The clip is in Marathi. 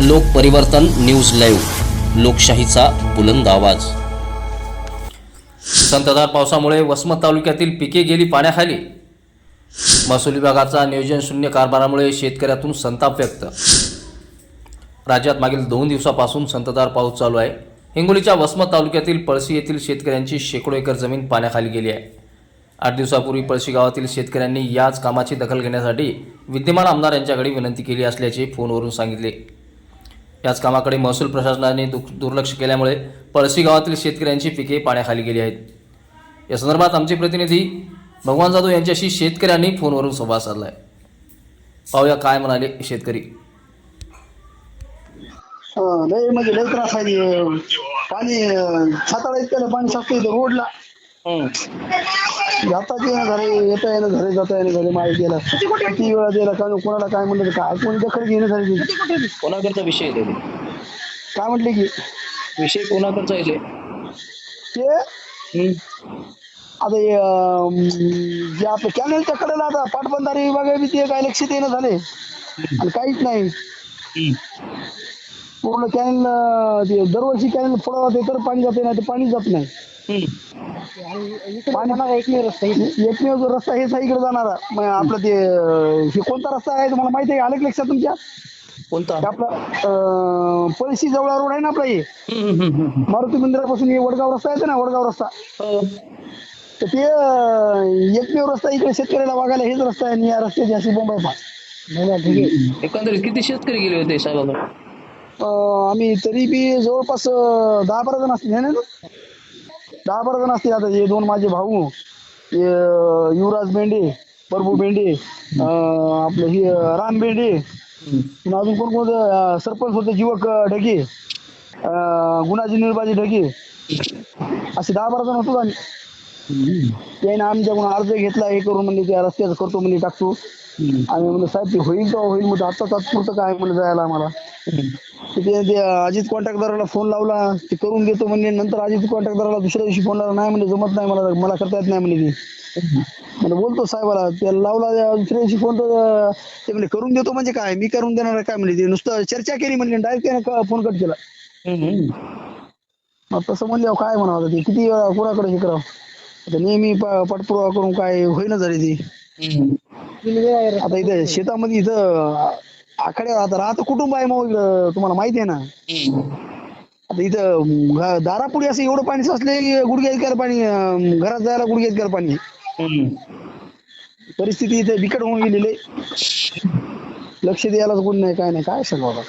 लोक परिवर्तन न्यूज लाईव्ह लोकशाहीचा बुलंद आवाज. संतधार पावसामुळे वसमत तालुक्यातील पिके गेली पाण्याखाली. महसूल विभागाचा नियोजन शून्य कारभारामुळे शेतकऱ्यातून संताप व्यक्त. राज्यात मागील दोन दिवसापासून संतधार पाऊस चालू आहे. हिंगोलीच्या वसमत तालुक्यातील पळशी येथील शेतकऱ्यांची शेकडो एकर जमीन पाण्याखाली गेली आहे. आठ दिवसापूर्वी पळशी गावातील शेतकऱ्यांनी याच कामाची दखल घेण्यासाठी विद्यमान आमदार यांच्याकडे विनंती केली असल्याचे फोनवरून सांगितले. याच कामाकडे महसूल प्रशासनाने दुर्लक्ष केल्यामुळे पळशी गावातील शेतकऱ्यांची पिके पाण्याखाली गेली आहेत. या संदर्भात आमचे प्रतिनिधी भगवान जाधव यांच्याशी शेतकऱ्यांनी फोनवरून संवाद साधला आहे पाहूया काय म्हणाले शेतकरी. हो, लय म्हणजे लय त्रास आहे. पाणी सातारा इतक्याला पाणी साचतं रोडला. जाता येणं झाले येता येणं झाले जाता येणं झाले माहीत गेला किती वेळा दिला काय कोणाला काय म्हणलं तर काय कोणी दखल घेणं झाली. कोणाकडचा विषय आहे तो? काय म्हटले की विषय कोणाकडचा आहे तो? ते हम्म. आता हे, अं, जे आपलं कॅनलच्या कडेला आता पाटबंधारे विभाग बी ते काय लक्ष देणं झाले आणि काहीच नाही हम्म. पूर्ण कॅनल ते दरवर्षी कॅनल फोडावा ते तर पाणी जाते नाही तर पाणी जात नाही. एकमेव रस्ता एकमेव जो रस्ता हेच आहे इकडे जाणारा मग आपलं ते हे कोणता रस्ता आहे तुम्हाला माहिती आहे का? आलं का लक्षात तुमच्या? कोणता? आपला पळशी जवळ रोड आहे ना आपला हे. मारुती मंदिरापासून हे वडगाव रस्ता आहे ना वडगाव रस्ता. हो. तर ते एकमेव रस्ता इकडे शेतकऱ्याला वागायला हेच रस्ता आहे आणि या रस्त्याची अशी बोंब आहे. पहा ठीक आहे. एकंदरीत किती शेतकरी गेले होते आम्ही तरी बी जवळपास दहा बारा जण असतील है ना? दहा बारा जण असतील आता हे दोन माझे भाऊ हे युवराज बेंडे प्रभू बेंडे अं, आपलं हे राम बेंडे पुन्हा अजून कोण कोण होतं? सरपंच होते युवक अं, ढगे अं, गुणाजी निर्बाजी ढगे. असे दहा बारा जण होतो आम्ही. त्याने आमच्याकडून अर्ज घेतला हे करून म्हणजे त्या रस्त्याचं करतो म्हणजे टाकतो. आम्ही म्हणलं साहेब ते होईल तर होईल? म्हणजे आता तात्पुरतं काय? म्हणलं जायला आम्हाला. तर ते ते अजित कॉन्ट्रॅक्टदाराला फोन लावला. ते करून देतो म्हणजे नंतर अजित कॉन्ट्रॅक्टदाराला दुसऱ्या दिवशी फोन लावला. नाही म्हणजे जमत नाही मला. मला करता येत नाही म्हणजे ते. म्हणजे बोलतो साहेबाला. त्याला लावला दुसऱ्या दिवशी फोन तर ते म्हणजे करून देतो म्हणजे काय? मी करून देणार आहे काय? म्हणजे ते. नुसतं चर्चा केली म्हणजे डायरेक्ट त्याने फोन कट केला. मग तसं म्हणल्यावर काय म्हणावं आता ते? किती वेळा कोणाकडे हे करावं? आता नेहमी पाठपुरावा करून काय होईना झाली ती. आता इथं शेतामध्ये इथं आखाड्या आता राहतं कुटुंब आहे मग तुम्हाला माहिती आहे ना आता इथं घ- दारापुढे असं एवढं पाणी साचले की गुडघ्या इतक्याला पाणी अं, घरात जायला गुडघ्या इतक्याला पाणी परिस्थिती इथे बिकट होऊन गेलेली आहे. लक्ष द्यायलाच कोणी नाही काय नाही काय आता.